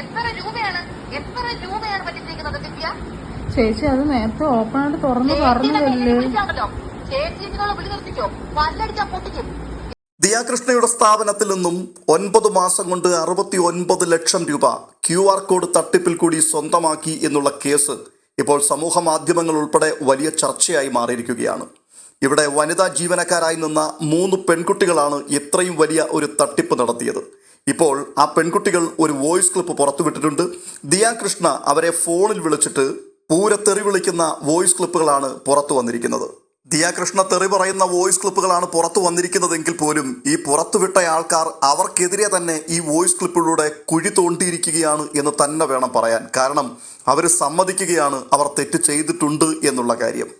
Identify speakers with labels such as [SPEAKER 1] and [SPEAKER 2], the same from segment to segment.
[SPEAKER 1] എത്ര രൂപയാണ്? എത്ര രൂപയാണ് പറ്റിച്ചിരിക്കുന്നത് ദിവ്യ?
[SPEAKER 2] ചേച്ചി അത് നേരത്തെ ഓപ്പൺ ആയിട്ട് തുറന്ന് പറഞ്ഞതല്ലേ?
[SPEAKER 1] ചേച്ചി ഇതിനുള്ള വിളി നിർത്തിക്കോ? പല്ലടിച്ചാ പൊട്ടിക്കും.
[SPEAKER 3] ദിയാകൃഷ്ണയുടെ സ്ഥാപനത്തിൽ നിന്നും ഒൻപത് മാസം കൊണ്ട് അറുപത്തി ഒൻപത് ലക്ഷം രൂപ ക്യു ആർ കോഡ് തട്ടിപ്പിൽ കൂടി സ്വന്തമാക്കി എന്നുള്ള കേസ് ഇപ്പോൾ സമൂഹ മാധ്യമങ്ങൾ ഉൾപ്പെടെ വലിയ ചർച്ചയായി മാറിയിരിക്കുകയാണ്. ഇവിടെ വനിതാ ജീവനക്കാരായി നിന്ന മൂന്ന് പെൺകുട്ടികളാണ് ഇത്രയും വലിയ ഒരു തട്ടിപ്പ് നടത്തിയത്. ഇപ്പോൾ ആ പെൺകുട്ടികൾ ഒരു വോയിസ് ക്ലിപ്പ് പുറത്തുവിട്ടിട്ടുണ്ട്. ദിയാ കൃഷ്ണ അവരെ ഫോണിൽ വിളിച്ചിട്ട് പൂരത്തെറി വിളിക്കുന്ന വോയിസ് ക്ലിപ്പുകളാണ് പുറത്തു വന്നിരിക്കുന്നത്. ദിയാകൃഷ്ണ തെറി പറയുന്ന വോയിസ് ക്ലിപ്പുകളാണ് പുറത്തു വന്നിരിക്കുന്നതെങ്കിൽ പോലും ഈ പുറത്തുവിട്ട ആൾക്കാർ അവർക്കെതിരെ തന്നെ ഈ വോയിസ് ക്ലിപ്പിലൂടെ കുഴി തോണ്ടിയിരിക്കുകയാണ് എന്ന് തന്നെ വേണം പറയാൻ. കാരണം അവർ സമ്മതിക്കുകയാണ് അവർ തെറ്റ് ചെയ്തിട്ടുണ്ട് എന്നുള്ള കാര്യം.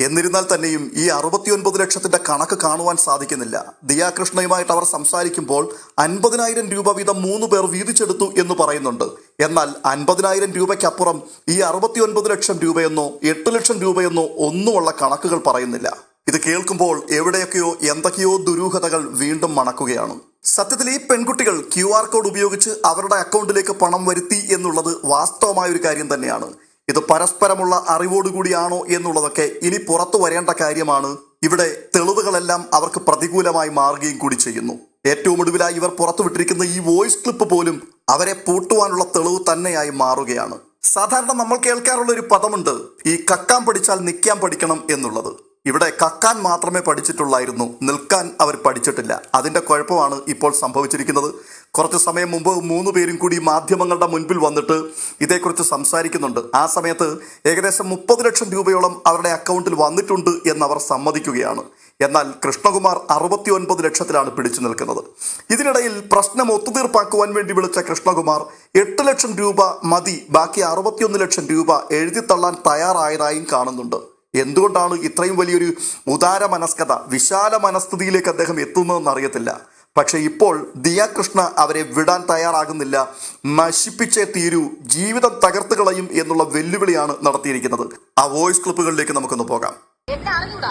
[SPEAKER 3] എന്നിരുന്നാൽ തന്നെയും ഈ അറുപത്തിയൊൻപത് ലക്ഷത്തിന്റെ കണക്ക് കാണുവാൻ സാധിക്കുന്നില്ല. ദിയാകൃഷ്ണയുമായിട്ട് അവർ സംസാരിക്കുമ്പോൾ അൻപതിനായിരം രൂപ വീതം മൂന്ന് പേർ വീതിച്ചെടുത്തു എന്ന് പറയുന്നുണ്ട്. എന്നാൽ അൻപതിനായിരം രൂപയ്ക്കപ്പുറം ഈ അറുപത്തിയൊൻപത് ലക്ഷം രൂപയെന്നോ എട്ട് ലക്ഷം രൂപയെന്നോ ഒന്നുമുള്ള കണക്കുകൾ പറയുന്നില്ല. ഇത് കേൾക്കുമ്പോൾ എവിടെയൊക്കെയോ എന്തൊക്കെയോ ദുരൂഹതകൾ വീണ്ടും മണക്കുകയാണ്. സത്യത്തിൽ ഈ പെൺകുട്ടികൾ ക്യു ആർ കോഡ് ഉപയോഗിച്ച് അവരുടെ അക്കൗണ്ടിലേക്ക് പണം വരുത്തി എന്നുള്ളത് വാസ്തവമായ ഒരു കാര്യം തന്നെയാണ്. ഇത് പരസ്പരമുള്ള അറിവോടുകൂടിയാണോ എന്നുള്ളതൊക്കെ ഇനി പുറത്തു വരേണ്ട കാര്യമാണ്. ഇവിടെ തെളിവുകളെല്ലാം അവർക്ക് പ്രതികൂലമായി മാറുകയും കൂടി ചെയ്യുന്നു. ഏറ്റവും ഒടുവിലായി ഇവർ പുറത്തുവിട്ടിരിക്കുന്ന ഈ വോയിസ് ക്ലിപ്പ് പോലും അവരെ പൂട്ടുവാനുള്ള തെളിവ് തന്നെയായി മാറുകയാണ്. സാധാരണ നമ്മൾ കേൾക്കാറുള്ള ഒരു പദമുണ്ട് ഈ കക്കാൻ പഠിച്ചാൽ നിൽക്കാൻ പഠിക്കണം എന്നുള്ളത്. ഇവിടെ കക്കാൻ മാത്രമേ പഠിച്ചിട്ടുള്ളായിരുന്നു. നിൽക്കാൻ അവർ പഠിച്ചിട്ടില്ല. അതിന്റെ കുഴപ്പമാണ് ഇപ്പോൾ സംഭവിച്ചിരിക്കുന്നത്. കുറച്ച് സമയം മുമ്പ് മൂന്ന് പേരും കൂടി മാധ്യമങ്ങളുടെ മുൻപിൽ വന്നിട്ട് ഇതേക്കുറിച്ച് സംസാരിക്കുന്നുണ്ട്. ആ സമയത്ത് ഏകദേശം മുപ്പത് ലക്ഷം രൂപയോളം അവരുടെ അക്കൗണ്ടിൽ വന്നിട്ടുണ്ട് എന്നവർ സമ്മതിക്കുകയാണ്. എന്നാൽ കൃഷ്ണകുമാർ അറുപത്തി ഒൻപത് ലക്ഷത്തിലാണ് പിടിച്ചു നിൽക്കുന്നത്. ഇതിനിടയിൽ പ്രശ്നം ഒത്തുതീർപ്പാക്കുവാൻ വേണ്ടി വിളിച്ച കൃഷ്ണകുമാർ എട്ട് ലക്ഷം രൂപ മതി ബാക്കി അറുപത്തിയൊന്ന് ലക്ഷം രൂപ എഴുതിത്തള്ളാൻ തയ്യാറായതായും കാണുന്നുണ്ട്. എന്തുകൊണ്ടാണ് ഇത്രയും വലിയൊരു ഉദാര മനസ്കത വിശാല മനസ്ഥിതിയിലേക്ക് അദ്ദേഹം എത്തുന്നതെന്ന് അറിയത്തില്ല. പക്ഷേ ഇപ്പോൾ ദിയാകൃഷ്ണ അവരെ വിടാൻ തയ്യാറാകുന്നില്ല. നശിപ്പിച്ചേ തീരൂ. ജീവിതം തകർത്ത് കളയും എന്നുള്ള വെല്ലുവിളിയാണ് നടത്തിയിരിക്കുന്നത്. ആ വോയിസ് ക്ലിപ്പുകളിലേക്ക് നമുക്കൊന്ന് പോകാം.
[SPEAKER 1] അറിഞ്ഞൂടാ.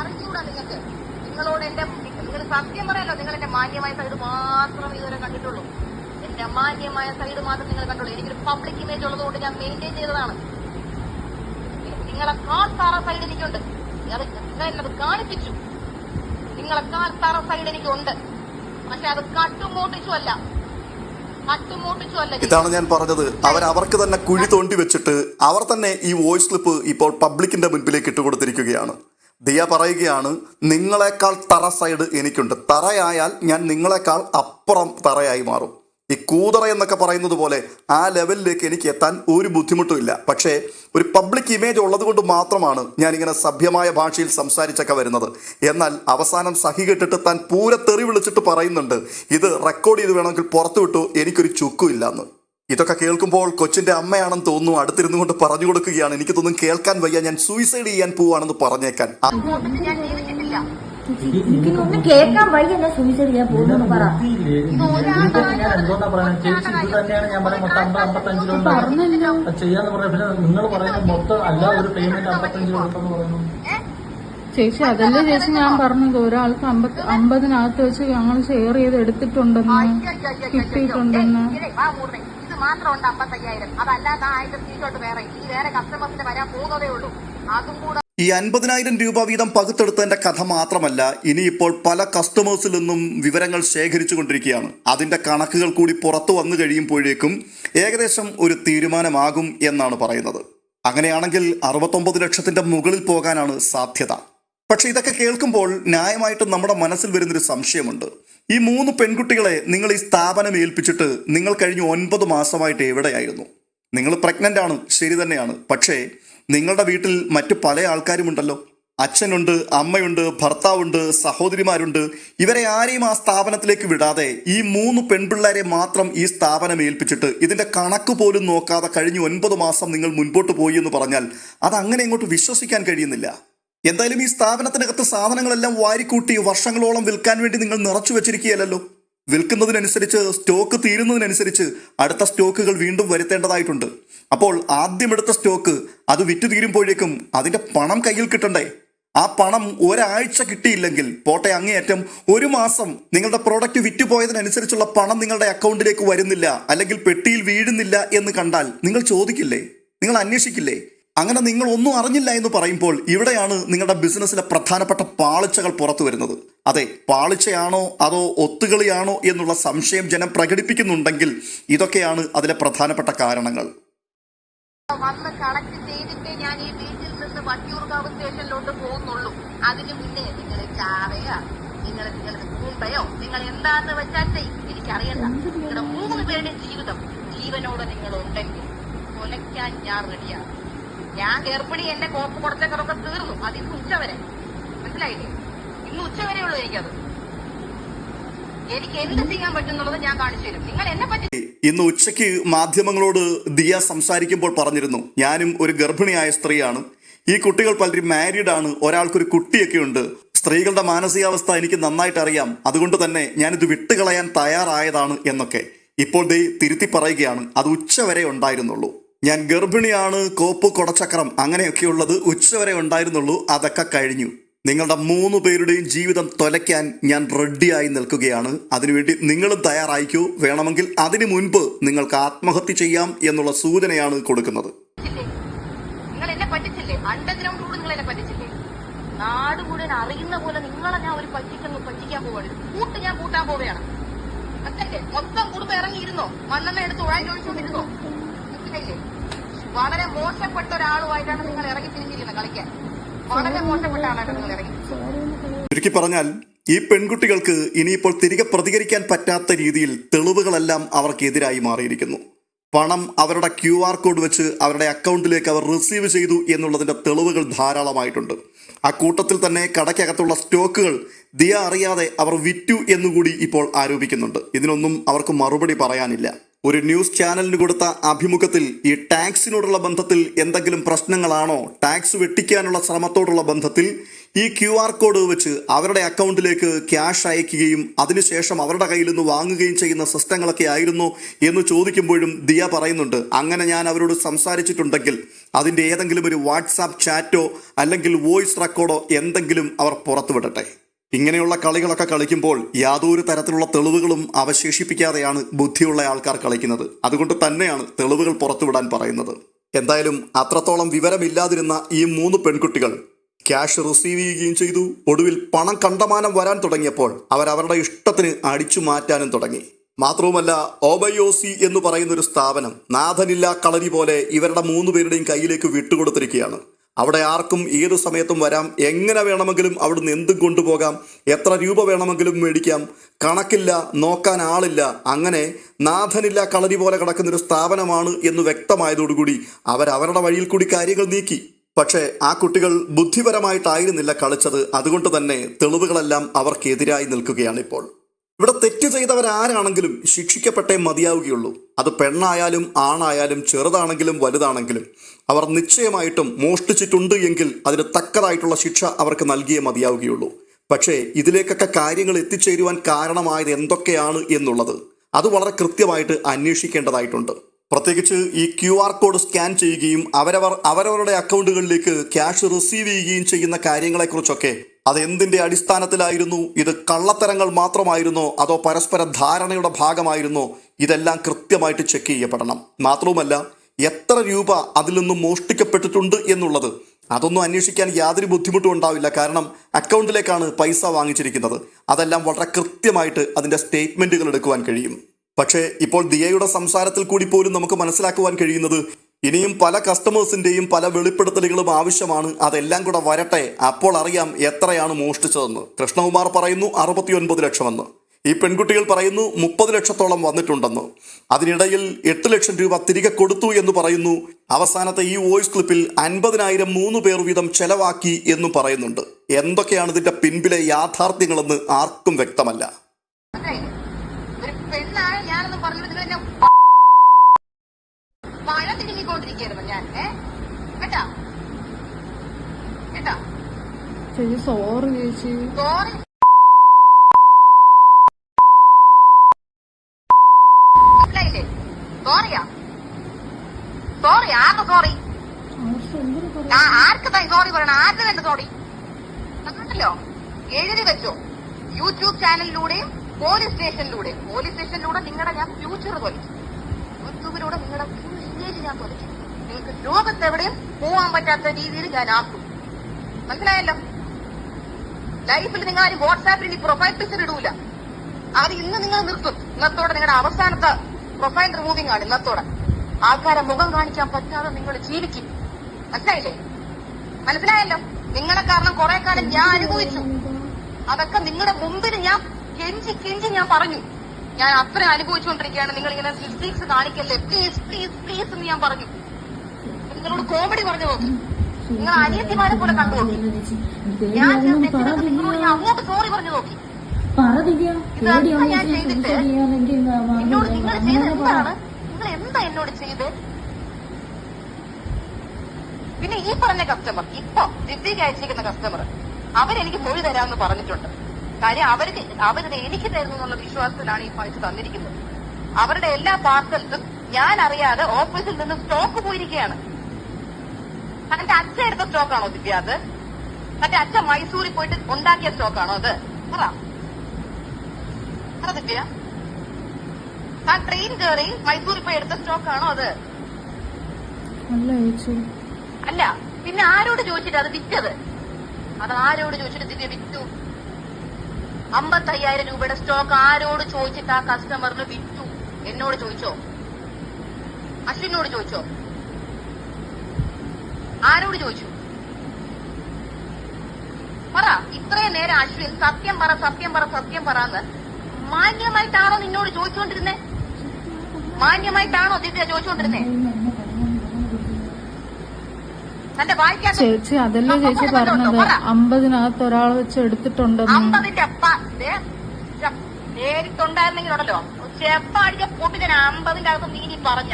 [SPEAKER 1] അറിഞ്ഞൂടാ നിങ്ങൾക്ക് നിങ്ങളോട് എന്റെ നിങ്ങൾ സത്യം പറയല്ലോ നിങ്ങൾ എന്റെ മാന്യമായ സൈഡ് മാത്രം ഇതുവരെ കണ്ടിട്ടുള്ളൂ. എന്റെ മാന്യമായ സൈഡ് മാത്രം നിങ്ങൾ കണ്ടുള്ളൂ. എനിക്കൊരു പബ്ലിക് ഇമേജ് ഉള്ളതുകൊണ്ട് ഞാൻ മെയിന്റെയിൻ ചെയ്തതാണ്. നിങ്ങളെക്കാൾ താറ സൈഡ് എനിക്കുണ്ട്. ഞാൻ എന്നത് കാണിപ്പിച്ചു. കാൽ താറ സൈഡ് എനിക്കുണ്ട്. പക്ഷെ അത് കട്ടുമൂട്ടിച്ചു അല്ല കട്ടുമൂട്ടിച്ചു അല്ല
[SPEAKER 3] ഇതാണ് ഞാൻ പറഞ്ഞത്. അവർ അവർക്ക് തന്നെ കുഴി തോണ്ടി വെച്ചിട്ട് അവർ തന്നെ ഈ വോയിസ് ക്ലിപ്പ് ഇപ്പോൾ പബ്ലിക്കിന്റെ മുൻപിലേക്ക് ഇട്ടുകൊടുത്തിരിക്കുകയാണ് ദിയ പറയുകയാണ് നിങ്ങളെക്കാൾ തറ സൈഡ് എനിക്കുണ്ട്. തറയായാൽ ഞാൻ നിങ്ങളെക്കാൾ അപ്പുറം തറയായി മാറും. ഈ കൂതറ എന്നൊക്കെ പറയുന്നത് പോലെ ആ ലെവലിലേക്ക് എനിക്ക് എത്താൻ ഒരു ബുദ്ധിമുട്ടുമില്ല പക്ഷേ ഒരു പബ്ലിക് ഇമേജ് ഉള്ളത് കൊണ്ട് മാത്രമാണ് ഞാനിങ്ങനെ സഭ്യമായ ഭാഷയിൽ സംസാരിച്ചൊക്കെ വരുന്നത്. എന്നാൽ അവസാനം സഹി കെട്ടിട്ട് താൻ പൂര തെറി വിളിച്ചിട്ട് പറയുന്നുണ്ട്. ഇത് റെക്കോർഡ് ചെയ്ത് വേണമെങ്കിൽ പുറത്തു വിട്ടു എനിക്കൊരു ചുക്കും എന്ന് ഇതൊക്കെ കേൾക്കുമ്പോൾ കൊച്ചിന്റെ അമ്മയാണെന്ന് തോന്നുന്നു അടുത്തിരുന്നു കൊണ്ട് പറഞ്ഞു കൊടുക്കുകയാണ്. എനിക്ക് തോന്നും കേൾക്കാൻ വയ്യ ഞാൻ സൂയിസൈഡ് ചെയ്യാൻ പോവാണെന്ന് പറഞ്ഞേക്കാൻ ആ
[SPEAKER 1] ഒന്നിട്ട് ഞാൻ ജീവിച്ചിട്ടില്ല
[SPEAKER 4] എനിക്കൊന്നും കേൾക്കാൻ വയ്യ ഞാൻ സൂയിസൈഡ് ചെയ്യാൻ പോകുന്നു പറ
[SPEAKER 2] പറഞ്ഞല്ലോ.
[SPEAKER 5] ചെയ്യാന്ന് പിന്നെ നിങ്ങൾ പറയുന്നത് മൊത്തം അല്ല ഒരു പേയ്മെന്റ് അമ്പത്തഞ്ചിൽ കൊടുത്തെന്ന് പറയുന്നു.
[SPEAKER 2] ചേച്ചി അതല്ലേ ചേച്ചി ഞാൻ പറഞ്ഞത്? ഒരാൾക്ക് അമ്പത് അമ്പതിനകത്ത് വെച്ച് ഞങ്ങൾ ഷെയർ ചെയ്ത് എടുത്തിട്ടുണ്ടെന്ന് കിട്ടിയിട്ടുണ്ടെന്ന്.
[SPEAKER 1] ഇത് മാത്രം ഉണ്ട് അമ്പത്തയ്യായിരം. അതല്ലാതെ ആയിരം സീറ്റോട്ട് വേറെ. ഈ വേറെ കസ്റ്റമേഴ്സിന് വരാൻ പോകുന്നതേ ഉള്ളൂ. അതും കൂടെ
[SPEAKER 3] ഈ അൻപതിനായിരം രൂപ വീതം പകുത്തെടുത്തതിന്റെ കഥ മാത്രമല്ല ഇനിയിപ്പോൾ പല കസ്റ്റമേഴ്സിൽ നിന്നും വിവരങ്ങൾ ശേഖരിച്ചു കൊണ്ടിരിക്കുകയാണ് അതിന്റെ കണക്കുകൾ കൂടി പുറത്തു വന്നു കഴിയുമ്പോഴേക്കും ഏകദേശം ഒരു തീരുമാനമാകും എന്നാണ് പറയുന്നത്. അങ്ങനെയാണെങ്കിൽ അറുപത്തൊമ്പത് ലക്ഷത്തിന്റെ മുകളിൽ പോകാനാണ് സാധ്യത. പക്ഷെ ഇതൊക്കെ കേൾക്കുമ്പോൾ ന്യായമായിട്ടും നമ്മുടെ മനസ്സിൽ വരുന്നൊരു സംശയമുണ്ട്. ഈ മൂന്ന് പെൺകുട്ടികളെ നിങ്ങൾ ഈ സ്ഥാപനം ഏൽപ്പിച്ചിട്ട് നിങ്ങൾ കഴിഞ്ഞ ഒൻപത് മാസമായിട്ട് എവിടെയായിരുന്നു? നിങ്ങൾ പ്രഗ്നന്റ് ആണ് ശരി തന്നെയാണ്. പക്ഷേ നിങ്ങളുടെ വീട്ടിൽ മറ്റു പല ആൾക്കാരുമുണ്ടല്ലോ. അച്ഛനുണ്ട് അമ്മയുണ്ട് ഭർത്താവുണ്ട് സഹോദരിമാരുണ്ട്. ഇവരെ ആരെയും ആ സ്ഥാപനത്തിലേക്ക് വിടാതെ ഈ മൂന്ന് പെൺപിള്ളേരെ മാത്രം ഈ സ്ഥാപനം ഏൽപ്പിച്ചിട്ട് ഇതിന്റെ കണക്ക് പോലും നോക്കാതെ കഴിഞ്ഞ ഒൻപത് മാസം നിങ്ങൾ മുൻപോട്ട് പോയി എന്ന് പറഞ്ഞാൽ അത് അങ്ങനെ ഇങ്ങോട്ട് വിശ്വസിക്കാൻ കഴിയുന്നില്ല. എന്തായാലും ഈ സ്ഥാപനത്തിനകത്ത് സാധനങ്ങളെല്ലാം വാരിക്കൂട്ടി വർഷങ്ങളോളം വിൽക്കാൻ വേണ്ടി നിങ്ങൾ നിറച്ചു വെച്ചിരിക്കുകയല്ലോ വിൽക്കുന്നതിനനുസരിച്ച് സ്റ്റോക്ക് തീരുന്നതിനനുസരിച്ച് അടുത്ത സ്റ്റോക്കുകൾ വീണ്ടും വരുത്തേണ്ടതായിട്ടുണ്ട്. അപ്പോൾ ആദ്യം എടുത്ത സ്റ്റോക്ക് അത് വിറ്റു തീരുമ്പോഴേക്കും അതിന്റെ പണം കയ്യിൽ കിട്ടണ്ടേ? ആ പണം ഒരാഴ്ച കിട്ടിയില്ലെങ്കിൽ പോട്ടെ അങ്ങേയറ്റം ഒരു മാസം നിങ്ങളുടെ പ്രോഡക്റ്റ് വിറ്റുപോയതിനനുസരിച്ചുള്ള പണം നിങ്ങളുടെ അക്കൗണ്ടിലേക്ക് വരുന്നില്ല അല്ലെങ്കിൽ പെട്ടിയിൽ വീഴുന്നില്ല എന്ന് കണ്ടാൽ നിങ്ങൾ ചോദിക്കില്ലേ? നിങ്ങൾ അന്വേഷിക്കില്ലേ? അങ്ങനെ നിങ്ങൾ ഒന്നും അറിഞ്ഞില്ല എന്ന് പറയുമ്പോൾ ഇവിടെയാണ് നിങ്ങളുടെ ബിസിനസ്സിലെ പ്രധാനപ്പെട്ട പാളിച്ചകൾ പുറത്തു വരുന്നത്. അതെ പാളിച്ചയാണോ അതോ ഒത്തുകളിയാണോ എന്നുള്ള സംശയം ജനം പ്രകടിപ്പിക്കുന്നുണ്ടെങ്കിൽ ഇതൊക്കെയാണ് അതിലെ പ്രധാനപ്പെട്ട കാരണങ്ങൾ.
[SPEAKER 1] വന്ന് കളക്ട് ചെയ്തിട്ടേ ഞാൻ ഈ ബീച്ചിൽ നിന്ന് വട്ടിയൂർക്കാവ് സ്റ്റേഷനിലോട്ട് പോകുന്നുള്ളൂ. അതിനു മുന്നേ നിങ്ങൾ ചാവയോ നിങ്ങൾ നിങ്ങളുടെ കൂമ്പയോ നിങ്ങൾ എന്താന്ന് വെച്ചാൽ എനിക്കറിയണ്ട. നിങ്ങളുടെ മൂന്ന് പേരുടെ ജീവിതം ജീവനോടെ നിങ്ങൾ ഉണ്ടെങ്കിൽ കൊലയ്ക്കാൻ ഞാൻ റെഡിയാണ്. ഞാൻ ഗർഭിണി എന്റെ കോപ്പ് കുറച്ചൊക്കെ തീർന്നു. അത് ഇന്ന് ഉച്ചവരെ. മനസ്സിലായില്ലേ? ഇന്ന് ഉച്ചവരെ ഉള്ളൂ എനിക്കത്. എനിക്ക് എന്ത് ചെയ്യാൻ പറ്റുന്നുള്ളത് ഞാൻ കാണിച്ചു തരും നിങ്ങൾ എന്നെ പറ്റി
[SPEAKER 3] ഇന്ന് ഉച്ചയ്ക്ക് മാധ്യമങ്ങളോട് ദിയ സംസാരിക്കുമ്പോൾ പറഞ്ഞിരുന്നു ഞാനും ഒരു ഗർഭിണിയായ സ്ത്രീയാണ്. ഈ കുട്ടികൾ പലരും മാരീഡ് ആണ് ഒരാൾക്കൊരു കുട്ടിയൊക്കെ ഉണ്ട്. സ്ത്രീകളുടെ മാനസികാവസ്ഥ എനിക്ക് നന്നായിട്ട് അറിയാം. അതുകൊണ്ട് തന്നെ ഞാനിത് വിട്ടുകളയാൻ തയ്യാറായതാണ് എന്നൊക്കെ. ഇപ്പോൾ ദേ തിരുത്തി പറയുകയാണ് അത് ഉച്ചവരെ ഉണ്ടായിരുന്നുള്ളൂ. ഞാൻ ഗർഭിണിയാണ് കോപ്പ് കൊടച്ചക്രം അങ്ങനെയൊക്കെയുള്ളത് ഉച്ചവരെ ഉണ്ടായിരുന്നുള്ളൂ അതൊക്കെ കഴിഞ്ഞു. നിങ്ങളുടെ മൂന്ന് പേരുടെയും ജീവിതം തൊലയ്ക്കാൻ ഞാൻ റെഡിയായി നിൽക്കുകയാണ്. അതിനുവേണ്ടി നിങ്ങളും തയ്യാറായിക്കൂ. വേണമെങ്കിൽ അതിനു മുൻപ് നിങ്ങൾക്ക് ആത്മഹത്യ ചെയ്യാം എന്നുള്ള സൂചനയാണ് കൊടുക്കുന്നത്.
[SPEAKER 1] പോലെ നിങ്ങളെ ഞാൻ ഒരു പറ്റിക്കാൻ ഞാൻ പോവുകയാണ്. എടുത്ത് വളരെ മോശപ്പെട്ട ഒരാളുമായിട്ടാണ് നിങ്ങൾ ഇറങ്ങി തിരിഞ്ഞിരിക്കുന്നത് കളിക്കാൻ. മോശപ്പെട്ടാണ്
[SPEAKER 3] ചുരുക്കി പറഞ്ഞാൽ ഈ പെൺകുട്ടികൾക്ക് ഇനിയിപ്പോൾ തിരികെ പ്രതികരിക്കാൻ പറ്റാത്ത രീതിയിൽ തെളിവുകളെല്ലാം അവർക്കെതിരായി മാറിയിരിക്കുന്നു. പണം അവരുടെ ക്യു ആർ കോഡ് വെച്ച് അവരുടെ അക്കൗണ്ടിലേക്ക് അവർ റിസീവ് ചെയ്തു എന്നുള്ളതിന്റെ തെളിവുകൾ ധാരാളമായിട്ടുണ്ട്. ആ കൂട്ടത്തിൽ തന്നെ കടയ്ക്കകത്തുള്ള സ്റ്റോക്കുകൾ ദിയ അറിയാതെ അവർ വിറ്റു എന്നുകൂടി ഇപ്പോൾ ആരോപിക്കുന്നുണ്ട്. ഇതിനൊന്നും അവർക്ക് മറുപടി പറയാനില്ല. ഒരു ന്യൂസ് ചാനലിന് കൊടുത്ത അഭിമുഖത്തിൽ ഈ ടാക്സിനോടുള്ള ബന്ധത്തിൽ എന്തെങ്കിലും പ്രശ്നങ്ങളാണോ? ടാക്സ് വെട്ടിക്കാനുള്ള ശ്രമത്തോടുള്ള ബന്ധത്തിൽ ഈ ക്യു ആർ കോഡ് വെച്ച് അവരുടെ അക്കൗണ്ടിലേക്ക് ക്യാഷ് അയക്കുകയും അതിനുശേഷം അവരുടെ കയ്യിൽ നിന്ന് വാങ്ങുകയും ചെയ്യുന്ന സിസ്റ്റങ്ങളൊക്കെ ആയിരുന്നു എന്ന് ചോദിക്കുമ്പോഴും ദിയ പറയുന്നുണ്ട്. അങ്ങനെ ഞാൻ അവരോട് സംസാരിച്ചിട്ടുണ്ടെങ്കിൽ അതിന്റെ ഏതെങ്കിലും ഒരു വാട്സാപ്പ് ചാറ്റോ അല്ലെങ്കിൽ വോയിസ് റെക്കോർഡോ എന്തെങ്കിലും അവർ പുറത്തുവിടട്ടെ. ഇങ്ങനെയുള്ള കളികളൊക്കെ കളിക്കുമ്പോൾ യാതൊരു തരത്തിലുള്ള തെളിവുകളും അവശേഷിപ്പിക്കാതെയാണ് ബുദ്ധിയുള്ള ആൾക്കാർ കളിക്കുന്നത്. അതുകൊണ്ട് തന്നെയാണ് തെളിവുകൾ പുറത്തുവിടാൻ പറയുന്നത്. എന്തായാലും അത്രത്തോളം വിവരമില്ലാതിരുന്ന ഈ മൂന്ന് പെൺകുട്ടികൾ ക്യാഷ് റിസീവ് ചെയ്യുകയും ചെയ്തു. ഒടുവിൽ പണം കണ്ടമാനം വരാൻ തുടങ്ങിയപ്പോൾ അവർ അവരുടെ ഇഷ്ടത്തിന് അടിച്ചു മാറ്റാനും തുടങ്ങി. മാത്രവുമല്ല ഓബയോസി എന്ന് പറയുന്ന ഒരു സ്ഥാപനം നാഥനില്ല കളരി പോലെ ഇവരുടെ മൂന്ന് പേരുടെയും കയ്യിലേക്ക് വിട്ടുകൊടുത്തിരിക്കുകയാണ്. അവിടെ ആർക്കും ഏതു സമയത്തും വരാം. എങ്ങനെ വേണമെങ്കിലും അവിടുന്ന് എന്തും കൊണ്ടുപോകാം. എത്ര രൂപ വേണമെങ്കിലും മേടിക്കാം. കണക്കില്ല നോക്കാൻ ആളില്ല. അങ്ങനെ നാഥനില്ല കളരി പോലെ കിടക്കുന്നൊരു സ്ഥാപനമാണ് എന്ന് വ്യക്തമായതോടുകൂടി അവരവരുടെ വഴിയിൽ കൂടി കാര്യങ്ങൾ നീക്കി. പക്ഷേ ആ കുട്ടികൾ ബുദ്ധിപരമായിട്ടായിരുന്നില്ല കളിച്ചത്. അതുകൊണ്ട് തന്നെ തെളിവുകളെല്ലാം അവർക്കെതിരായി നിൽക്കുകയാണ് ഇപ്പോൾ. ഇവിടെ തെറ്റ് ചെയ്തവരാരാണെങ്കിലും ശിക്ഷിക്കപ്പെട്ടേ മതിയാവുകയുള്ളൂ. അത് പെണ്ണായാലും ആണായാലും ചെറുതാണെങ്കിലും വലുതാണെങ്കിലും അവർ നിശ്ചയമായിട്ടും മോഷ്ടിച്ചിട്ടുണ്ട് എങ്കിൽ അതിന് തക്കതായിട്ടുള്ള ശിക്ഷ അവർക്ക് നൽകിയേ മതിയാവുകയുള്ളൂ. പക്ഷേ ഇതിലേക്കൊക്കെ കാര്യങ്ങൾ എത്തിച്ചേരുവാൻ കാരണമായത് എന്തൊക്കെയാണ് എന്നുള്ളത് അത് വളരെ കൃത്യമായിട്ട് അന്വേഷിക്കേണ്ടതായിട്ടുണ്ട്. പ്രത്യേകിച്ച് ഈ ക്യു ആർ കോഡ് സ്കാൻ ചെയ്യുകയും അവരവർ അവരവരുടെ അക്കൗണ്ടുകളിലേക്ക് ക്യാഷ് റിസീവ് ചെയ്യുകയും ചെയ്യുന്ന കാര്യങ്ങളെക്കുറിച്ചൊക്കെ അത് എന്തിന്റെ അടിസ്ഥാനത്തിലായിരുന്നു? ഇത് കള്ളത്തരങ്ങൾ മാത്രമായിരുന്നോ? അതോ പരസ്പര ധാരണയുടെ ഭാഗമായിരുന്നോ? ഇതെല്ലാം കൃത്യമായിട്ട് ചെക്ക് ചെയ്യപ്പെടണം. മാത്രവുമല്ല എത്ര രൂപ അതിൽ നിന്നും മോഷ്ടിക്കപ്പെട്ടിട്ടുണ്ട് എന്നുള്ളത് അതൊന്നും അന്വേഷിക്കാൻ യാതൊരു ബുദ്ധിമുട്ടും ഉണ്ടാവില്ല. കാരണം അക്കൗണ്ടിലേക്കാണ് പൈസ വാങ്ങിച്ചിരിക്കുന്നത്. അതെല്ലാം വളരെ കൃത്യമായിട്ട് അതിന്റെ സ്റ്റേറ്റ്മെന്റുകൾ എടുക്കുവാൻ കഴിയും. പക്ഷേ ഇപ്പോൾ ദിയയുടെ സംസാരത്തിൽ കൂടി പോലും നമുക്ക് മനസ്സിലാക്കുവാൻ കഴിയുന്നത് ഇനിയും പല കസ്റ്റമേഴ്സിന്റെയും പല വെളിപ്പെടുത്തലുകളും ആവശ്യമാണ്. അതെല്ലാം കൂടെ വരട്ടെ. അപ്പോൾ അറിയാം എത്രയാണ് മോഷ്ടിച്ചതെന്ന്. കൃഷ്ണകുമാർ പറയുന്നു അറുപത്തിയൊൻപത് ലക്ഷമെന്ന്. ഈ പെൺകുട്ടികൾ പറയുന്നു മുപ്പത് ലക്ഷത്തോളം വന്നിട്ടുണ്ടെന്ന്. അതിനിടയിൽ എട്ട് ലക്ഷം രൂപ തിരികെ കൊടുത്തു എന്ന് പറയുന്നു. അവസാനത്തെ ഈ വോയിസ് ക്ലിപ്പിൽ അൻപതിനായിരം മൂന്ന് പേർ വീതം ചെലവാക്കി എന്നും പറയുന്നുണ്ട്. എന്തൊക്കെയാണ് ഇതിന്റെ പിൻപിലെ യാഥാർത്ഥ്യങ്ങളെന്ന് ആർക്കും വ്യക്തമല്ല
[SPEAKER 1] മനസ്സിലായില്ലേ? ഒരു പെണ്ണാണ് ഞാനെന്ന് പറഞ്ഞു നിങ്ങൾ എന്നെ പഴ തിരുങ്ങിക്കൊണ്ടിരിക്കുകയായിരുന്നു ഞാൻ കേട്ടോ? കേട്ടാ?
[SPEAKER 2] ചേച്ചി സോറി ചേച്ചി.
[SPEAKER 1] സോറി സോറിയാ സോറി ആർക്ക് സോറി
[SPEAKER 2] ആർക്കും
[SPEAKER 1] സോറി പറയണം? ആർക്ക് രണ്ട് സോറി അതുണ്ടല്ലോ. എഴുതി വെച്ചോ. യൂട്യൂബ് ചാനലിലൂടെയും പോലീസ് സ്റ്റേഷനിലൂടെയും പോലീസ് സ്റ്റേഷനിലൂടെ നിങ്ങളുടെ ഞാൻ ഫ്യൂച്ചർ തൊലച്ചു യൂട്യൂബിലൂടെ നിങ്ങളുടെ ഫുൾ ഇമേജ് ഞാൻ തൊലച്ചു നിങ്ങൾക്ക് ലോകത്തെവിടെയും പോവാൻ പറ്റാത്ത രീതിയിൽ ഞാൻ ആക്കും. മനസ്സിലായല്ലോ? ലൈഫിൽ നിങ്ങൾ ആരും വാട്സാപ്പിൽ ഇനി പ്രൊഫൈൽ പിക്ചർ ഇടൂല. അത് ഇന്ന് നിങ്ങൾ നിർത്തും. ഇന്നത്തോടെ നിങ്ങളുടെ അവസാനത്തെ പ്രൊഫൈൽ റിമൂവിംഗ് ആണ് ഇന്നത്തോടെ. ആൾക്കാരെ മുഖം കാണിക്കാൻ പറ്റാതെ നിങ്ങൾ ജീവിക്കും. മനസ്സിലായില്ലേ? മനസ്സിലായല്ലോ? നിങ്ങളെ കാരണം കുറെ കാലം ഞാൻ അനുഭവിച്ചു. അതൊക്കെ നിങ്ങളുടെ മുമ്പിൽ ഞാൻ കെഞ്ചി കെഞ്ചി ഞാൻ പറഞ്ഞു. ഞാൻ അത്ര അനുഭവിച്ചുകൊണ്ടിരിക്കുകയാണ്. നിങ്ങൾ ഇങ്ങനെ കാണിക്കല്ലേ? പ്ലീസ് പ്ലീസ് പ്ലീസ് എന്ന് ഞാൻ പറഞ്ഞു. നിങ്ങളോട് കോമഡി പറഞ്ഞു നോക്കി നിങ്ങൾ അനിയത്തിമാരെ പോലെ കണ്ടു നോക്കി. ഞാൻ നിങ്ങളോട് ഞാൻ അങ്ങോട്ട് സോറി പറഞ്ഞു നോക്കി. ഇതൊക്കെ ഞാൻ ചെയ്തിട്ട്? എന്നോട് നിങ്ങൾ ചെയ്ത് എന്താണ്? നിങ്ങൾ എന്താ എന്നോട് ചെയ്ത് പിന്നെ ഈ പറഞ്ഞ കസ്റ്റമർ ഇപ്പൊ ദിവ്യക്ക് അയച്ചിരിക്കുന്ന കസ്റ്റമർ അവരെനിക്ക് തൊഴിൽ തരാമെന്ന് പറഞ്ഞിട്ടുണ്ട്. കാര്യം അവർക്ക് അവരത് എനിക്ക് തരുന്നു എന്നുള്ള വിശ്വാസത്തിലാണ് ഈ പൈസ തന്നിരിക്കുന്നത്. അവരുടെ എല്ലാ പാർസൽസും ഞാൻ അറിയാതെ ഓഫീസിൽ നിന്ന് സ്റ്റോക്ക് പോയിരിക്കുകയാണ്. തന്റെ അച്ഛൻ എടുത്ത സ്റ്റോക്കാണോ ദിവ്യ അത്? തന്റെ അച്ഛൻ മൈസൂരിൽ പോയിട്ട് ഉണ്ടാക്കിയ സ്റ്റോക്കാണോ അത്? പറ. പറ ദിവ്യ താൻ ട്രെയിൻ കയറി മൈസൂരിൽ പോയി എടുത്ത സ്റ്റോക്കാണോ അത്?
[SPEAKER 2] അല്ല
[SPEAKER 1] പിന്നെ ആരോട് ചോദിച്ചിട്ട് അത് വിറ്റത്? അത് ആരോട് ചോദിച്ചിട്ട് ദിവ്യ വിറ്റു? അമ്പത്തയ്യായിരം രൂപയുടെ സ്റ്റോക്ക് ആരോട് ചോദിച്ചിട്ട് ആ കസ്റ്റമറിന് വിറ്റു? എന്നോട് ചോദിച്ചോ? അശ്വിനോട് ചോദിച്ചോ? ആരോട് ചോദിച്ചു? പറ ഇത്രയും നേരം അശ്വിൻ സത്യം പറ സത്യം പറ സത്യം പറ എന്ന് മാന്യമായിട്ടാണോ നിന്നോട് ചോദിച്ചുകൊണ്ടിരുന്നേ? മാന്യമായിട്ടാണോ ദിവ്യ ചോദിച്ചുകൊണ്ടിരുന്നേ?
[SPEAKER 2] ചേച്ചി അതല്ല ചേച്ചി പറഞ്ഞത്? അമ്പതിനകത്ത് ഒരാൾ വെച്ച് എടുത്തിട്ടുണ്ട്
[SPEAKER 1] അമ്പതിന്റെ അപ്പ ദേ, ഉണ്ടല്ലോ. ചെപ്പ അടിച്ച അമ്പതിന്റെ അകത്ത് നീ ഇനി പറഞ്ഞ.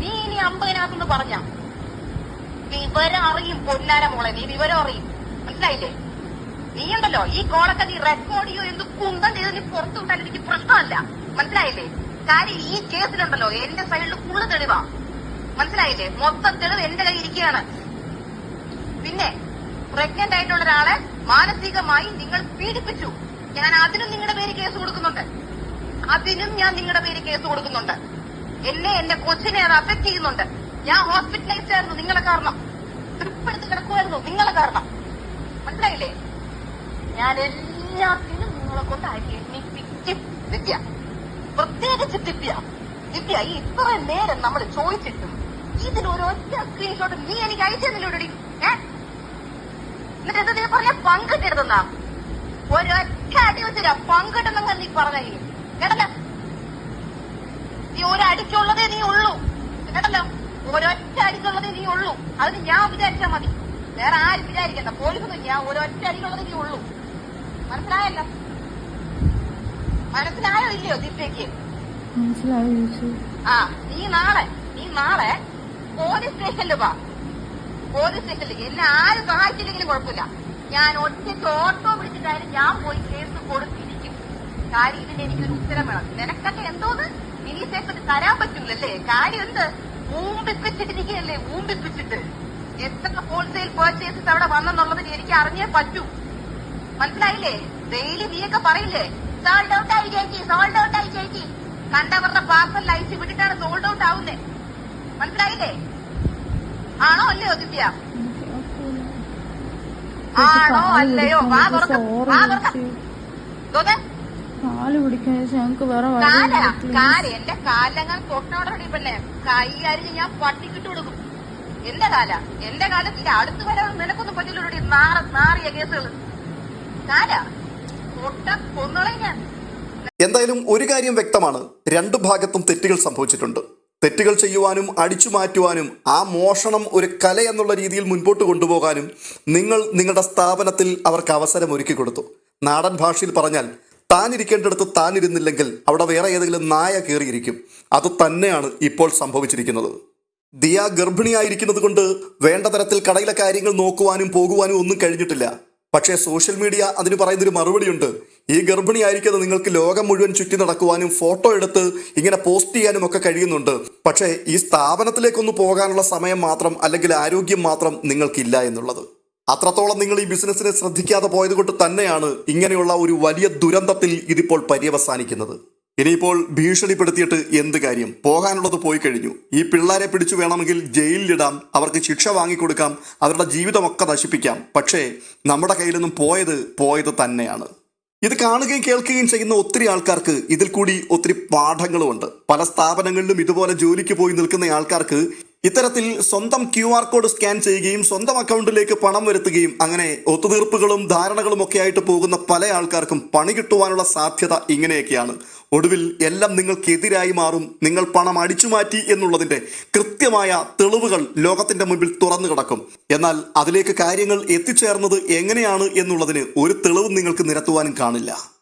[SPEAKER 1] നീ ഇനി അമ്പതിനകത്തുനിന്ന് പറഞ്ഞ. വിവരം അറിയും പൊന്നാര മോളെ നീ വിവരം അറിയും. മനസ്സിലായില്ലേ? നീ ഉണ്ടല്ലോ ഈ കോളൊക്കെ നീ റെക്കോർഡ് ചെയ്യോ എന്ത് കുന്തം ചെയ്ത് നീ പുറത്തു വിട്ടാൽ എനിക്ക് പ്രശ്നമല്ല. മനസ്സിലായില്ലേ? കാര്യം ഈ കേസിലുണ്ടല്ലോ എന്റെ സൈഡിൽ ഫുള്ള് തെളിവാ. മനസ്സിലായില്ലേ? മൊത്തം തെളിവ് എന്റെ കയ്യിൽ ഇരിക്കുകയാണ്. പിന്നെ പ്രഗ്നന്റ് ആയിട്ടുള്ള ഒരാളെ മാനസികമായി നിങ്ങൾ പീഡിപ്പിച്ചു. ഞാൻ അതിനും നിങ്ങളുടെ പേര് കേസ് കൊടുക്കുന്നുണ്ട്. അതിനും ഞാൻ നിങ്ങളുടെ പേര് കേസ് കൊടുക്കുന്നുണ്ട്. എന്നെ എന്റെ കൊച്ചിനെ അത് അഫക്ട് ചെയ്യുന്നുണ്ട്. ഞാൻ ഹോസ്പിറ്റലൈസ്ഡ് ആയിരുന്നു നിങ്ങളെ കാരണം. ട്രിപ്പ് കിടക്കുമായിരുന്നു നിങ്ങളെ കാരണം. മനസ്സിലായില്ലേ? ഞാൻ എല്ലാത്തിനും നിങ്ങളെ കൊണ്ട് അരി എണ്ണിപ്പിക്കും ദിവ്യ. പ്രത്യേകിച്ച് ദിവ്യ. ദിവ്യ ഈ ഇത്രയും നേരം നമ്മൾ ചോദിച്ചിട്ടും ഇതിലൊരൊറ്റ സ്ക്രീൻഷോട്ട് നീ എനിക്ക് അയച്ചു എന്നിട്ട് എന്താ നീ പറഞ്ഞ? പങ്കിട്ടെടുത്തുന്നാ ഒരൊറ്റ അടി വെച്ചില്ല പങ്കിട്ടെന്നങ്ങ് നീ പറഞ്ഞില്ലേ കേട്ടല്ലോ? നീ ഒരടിക്കുള്ളതേ നീ ഉള്ളൂ. കേട്ടല്ലോ? ഒരൊറ്റ അടിക്കുള്ളത് നീ ഉള്ളൂ. അതിന് ഞാൻ വിചാരിച്ചാൽ മതി. വേറെ ആരും വിചാരിക്കണ്ട. പോലീസൊന്നും ഞാൻ ഒരൊറ്റ അടിക്കുള്ളത് നീ ഉള്ളൂ. മനസ്സിലായല്ലോ? മനസ്സിലായോ ഇല്ലയോ ദിവ്യക്ക് ആ നീ നാളെ നീ നാളെ പോലീസ് സ്റ്റേഷനിൽ വാ. പോലീസ് സ്റ്റേഷനിൽ എന്നെ ആരും സഹായിച്ചില്ലെങ്കിലും കുഴപ്പമില്ല. ഞാൻ ഒറ്റയ്ക്ക് ഓട്ടോ വിളിച്ചിട്ടായാലും ഞാൻ പോയി കേസ് കൊടുത്തിരിക്കും കാര്യം ഇതിന് എനിക്കൊരു ഉത്തരം വേണം. നിനക്കൊക്കെ എന്തോന്ന്? ഇനി സ്റ്റേഷനിൽ തരാൻ പറ്റൂലല്ലേ? കാര്യം എന്ത്? ഊമ്പിപ്പിച്ചിട്ടിരിക്കുകയല്ലേ ഊമ്പിപ്പിച്ചിട്ട് എത്ര ഹോൾസെയിൽ പേർച്ചേസസ് അവിടെ വന്നെന്നുള്ളതിന് എനിക്ക് അറിഞ്ഞേ പറ്റൂ. മനസ്സിലായില്ലേ? ഡെയിലി നീയൊക്കെ പറയില്ലേ? സോൾഡ് ഔട്ട് ആയി ചേച്ചി സോൾഡ് ഔട്ട് ആയി ചേച്ചി. കണ്ടവരുടെ പാർസൽ അയച്ച് വിട്ടിട്ടാണ് സോൾഡ് ഔട്ട് ആവുന്നേ. മനസ്സിലായില്ലേ? ആണോ അല്ലയോ ദിവ്യ? ആണോ അല്ലയോ? വാ തുറക്ക വാ തുറക്ക.
[SPEAKER 2] കാൽ പിടിക്കാൻ ഞങ്ങൾക്ക് ഞങ്ങക്ക് വേറെ
[SPEAKER 1] കാല?
[SPEAKER 2] വഴിയില്ല
[SPEAKER 1] കാൽ എന്റെ കാലങ്ങൾ തൊട്ടോടെ പെണ്ണെ. കൈ അരിഞ്ഞ് ഞാൻ പട്ടിക്കിട്ട് കൊടുക്കും. എന്റെ കാല? എന്റെ കാലത്തിന്റെ അടുത്ത് വരാൻ നിനക്കൊന്നും പറ്റില്ല നാറ നാറിയ കേസുകൾ കാല? പൊട്ട ഞാൻ
[SPEAKER 3] എന്തായാലും ഒരു കാര്യം വ്യക്തമാണ്. രണ്ടു ഭാഗത്തും തെറ്റുകൾ സംഭവിച്ചിട്ടുണ്ട്. തെറ്റുകൾ ചെയ്യുവാനും അടിച്ചു മാറ്റുവാനും ആ മോഷണം ഒരു കല എന്നുള്ള രീതിയിൽ മുൻപോട്ട് കൊണ്ടുപോകാനും നിങ്ങൾ നിങ്ങളുടെ സ്ഥാപനത്തിൽ അവർക്ക് അവസരം ഒരുക്കി കൊടുത്തു. നാടൻ ഭാഷയിൽ പറഞ്ഞാൽ താൻ ഇരിക്കേണ്ടടുത്ത് താൻ ഇരുന്നില്ലെങ്കിൽ അവിടെ വേറെ ഏതെങ്കിലും നായ കയറിയിരിക്കും. അത് തന്നെയാണ് ഇപ്പോൾ സംഭവിച്ചിരിക്കുന്നത്. ദിയ ഗർഭിണിയായിരിക്കുന്നത് കൊണ്ട് വേണ്ട തരത്തിൽ കടയിലെ കാര്യങ്ങൾ നോക്കുവാനും പോകുവാനും ഒന്നും കഴിഞ്ഞിട്ടില്ല. പക്ഷേ സോഷ്യൽ മീഡിയ അതിന് പറയുന്നൊരു മറുപടിയുണ്ട്. ഈ ഗർഭിണിയായിരിക്കുന്നത് നിങ്ങൾക്ക് ലോകം മുഴുവൻ ചുറ്റി നടക്കുവാനും ഫോട്ടോ എടുത്ത് ഇങ്ങനെ പോസ്റ്റ് ചെയ്യാനും ഒക്കെ കഴിയുന്നുണ്ട്. പക്ഷേ ഈ സ്ഥാപനത്തിലേക്കൊന്ന് പോകാനുള്ള സമയം മാത്രം അല്ലെങ്കിൽ ആരോഗ്യം മാത്രം നിങ്ങൾക്കില്ല എന്നുള്ളത്. അത്രത്തോളം നിങ്ങൾ ഈ ബിസിനസ്സിനെ ശ്രദ്ധിക്കാതെ പോയത് കൊണ്ട് തന്നെയാണ് ഇങ്ങനെയുള്ള ഒരു വലിയ ദുരന്തത്തിൽ ഇതിപ്പോൾ പര്യവസാനിക്കുന്നത്. ഇനിയിപ്പോൾ ഭീഷണിപ്പെടുത്തിയിട്ട് എന്ത് കാര്യം? പോകാനുള്ളത് പോയി കഴിഞ്ഞു. ഈ പിള്ളേരെ പിടിച്ചു വേണമെങ്കിൽ ജയിലിലിടാം അവർക്ക് ശിക്ഷ വാങ്ങിക്കൊടുക്കാം അവരുടെ ജീവിതമൊക്കെ നശിപ്പിക്കാം. പക്ഷേ നമ്മുടെ കയ്യിൽ നിന്നും പോയത് പോയത് തന്നെയാണ്. ഇത് കാണുകയും കേൾക്കുകയും ചെയ്യുന്ന ഒത്തിരി ആൾക്കാർക്ക് ഇതിൽ കൂടി ഒത്തിരി പാഠങ്ങളുമുണ്ട്. പല സ്ഥാപനങ്ങളിലും ഇതുപോലെ ജോലിക്ക് പോയി നിൽക്കുന്ന ആൾക്കാർക്ക് ഇത്തരത്തിൽ സ്വന്തം ക്യു ആർ കോഡ് സ്കാൻ ചെയ്യുകയും സ്വന്തം അക്കൗണ്ടിലേക്ക് പണം വരുത്തുകയും അങ്ങനെ ഒത്തുതീർപ്പുകളും ധാരണകളും ഒക്കെ ആയിട്ട് പോകുന്ന പല ആൾക്കാർക്കും പണി കിട്ടുവാനുള്ള സാധ്യത ഇങ്ങനെയൊക്കെയാണ്. ഒടുവിൽ എല്ലാം നിങ്ങൾക്കെതിരായി മാറും. നിങ്ങൾ പണം അടിച്ചു മാറ്റി എന്നുള്ളതിന്റെ കൃത്യമായ തെളിവുകൾ ലോകത്തിന്റെ മുമ്പിൽ തുറന്നു കിടക്കും. എന്നാൽ അതിലേക്ക് കാര്യങ്ങൾ എത്തിച്ചേർന്നത് എങ്ങനെയാണ് എന്നുള്ളതിന് ഒരു തെളിവും നിങ്ങൾക്ക് നിരത്തുവാനും കാണില്ല.